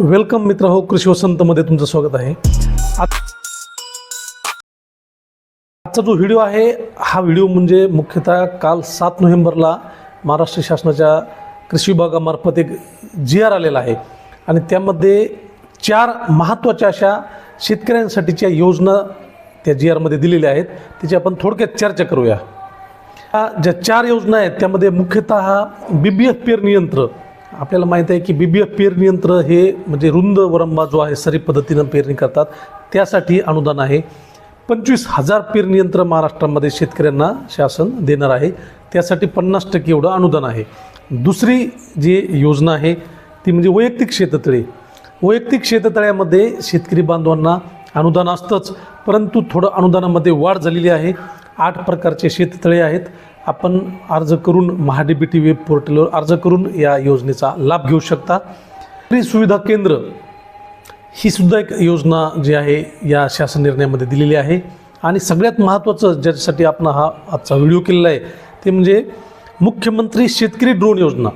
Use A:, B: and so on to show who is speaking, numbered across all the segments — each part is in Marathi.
A: वेलकम मित्र हो कृषी वसंतमध्ये तुमचं स्वागत आहे. आजचा जो व्हिडिओ आहे हा व्हिडिओ म्हणजे मुख्यतः काल सात नोव्हेंबरला महाराष्ट्र शासनाच्या कृषी विभागामार्फत एक जी आर आलेला आहे. आणि त्यामध्ये चार महत्त्वाच्या अशा शेतकऱ्यांसाठीच्या योजना त्या जी आरमध्ये दिलेल्या आहेत. त्याची आपण थोडक्यात चर्चा करूया. ज्या चार योजना आहेत त्यामध्ये मुख्यतः बी बी एफ पेरणी यंत्र आपल्याला माहीत आहे की बी बी एफ पेरणी यंत्र हे म्हणजे रुंद वरंबा जो आहे सरी पद्धतीनं पेरणी करतात. त्यासाठी अनुदान आहे. पंचवीस हजार पेरणी यंत्र महाराष्ट्रामध्ये शेतकऱ्यांना शासन देणार आहे. त्यासाठी पन्नास टक्के एवढं अनुदान आहे. दुसरी जी योजना आहे ती म्हणजे वैयक्तिक शेततळे. वैयक्तिक शेततळ्यामध्ये शेतकरी बांधवांना अनुदान असतंच परंतु थोडं अनुदानामध्ये वाढ झालेली आहे. आठ प्रकारचे शेततळे आहेत. आपण अर्ज करून महाडी बी टी वेब पोर्टलवर अर्ज करून या योजनेचा लाभ घेऊ शकता. फ्री सुविधा केंद्र ही सुद्धा एक योजना जी आहे या शासन निर्णयामध्ये दिलेली आहे. आणि सगळ्यात महत्त्वाचं ज्याच्यासाठी आपण हा आजचा व्हिडिओ केलेला आहे ते म्हणजे मुख्यमंत्री शेतकरी ड्रोन योजना.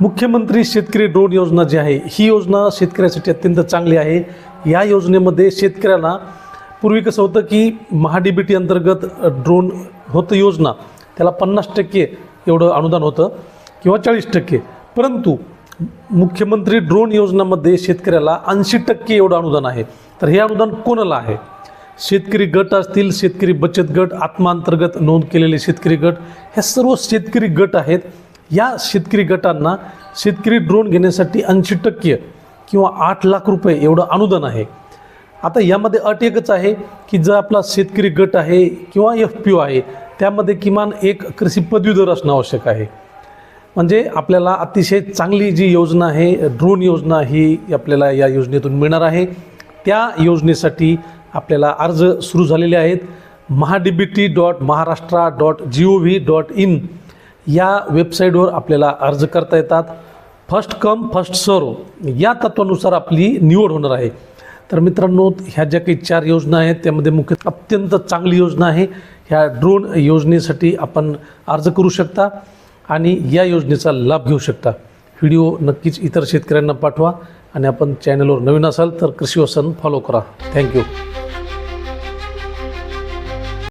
A: मुख्यमंत्री शेतकरी ड्रोन योजना जी आहे ही योजना शेतकऱ्यासाठी अत्यंत चांगली आहे. या योजनेमध्ये शेतकऱ्यांना पूर्वी कसं होतं की महाडीबीटी अंतर्गत ड्रोन होतं योजना त्याला पन्नास टक्के एवढं अनुदान होतं किंवा चाळीस टक्के. परंतु मुख्यमंत्री ड्रोन योजनामध्ये शेतकऱ्याला ऐंशी टक्के एवढं अनुदान आहे. तर हे अनुदान कोणाला आहे? शेतकरी गट असतील शेतकरी बचत गट आत्मांतर्गत नोंद केलेले शेतकरी गट हे सर्व शेतकरी गट आहेत. या शेतकरी गटांना शेतकरी ड्रोन घेण्यासाठी ऐंशी टक्के किंवा आठ लाख रुपये एवढं अनुदान आहे. आता यामध्ये अट एकच आहे की जर आपला शेतकरी गट आहे किंवा एफ पी ओ आहे त्यामध्ये किमान एक कृषी पदवीधर असणं आवश्यक आहे. म्हणजे आपल्याला अतिशय चांगली जी योजना आहे ड्रोन योजना ही आपल्याला या योजनेतून मिळणार आहे. त्या योजनेसाठी आपल्याला अर्ज सुरू झालेले आहेत. MahaDBT dot Maharashtra dot G O V dot in या वेबसाईटवर आपल्याला अर्ज करता येतात. फर्स्ट कम फर्स्ट सर्व या तत्वानुसार आपली निवड होणार आहे. तर मित्रांनो ह्या ज्या काही चार योजना आहेत त्यामध्ये मुख्य अत्यंत चांगली योजना आहे. ह्या ड्रोन योजनेसाठी आपण अर्ज करू शकता आणि या योजनेचा लाभ घेऊ शकता. व्हिडिओ नक्कीच इतर शेतकऱ्यांना पाठवा आणि आपण चॅनलवर नवीन असाल तर कृषी वसन फॉलो करा. थँक्यू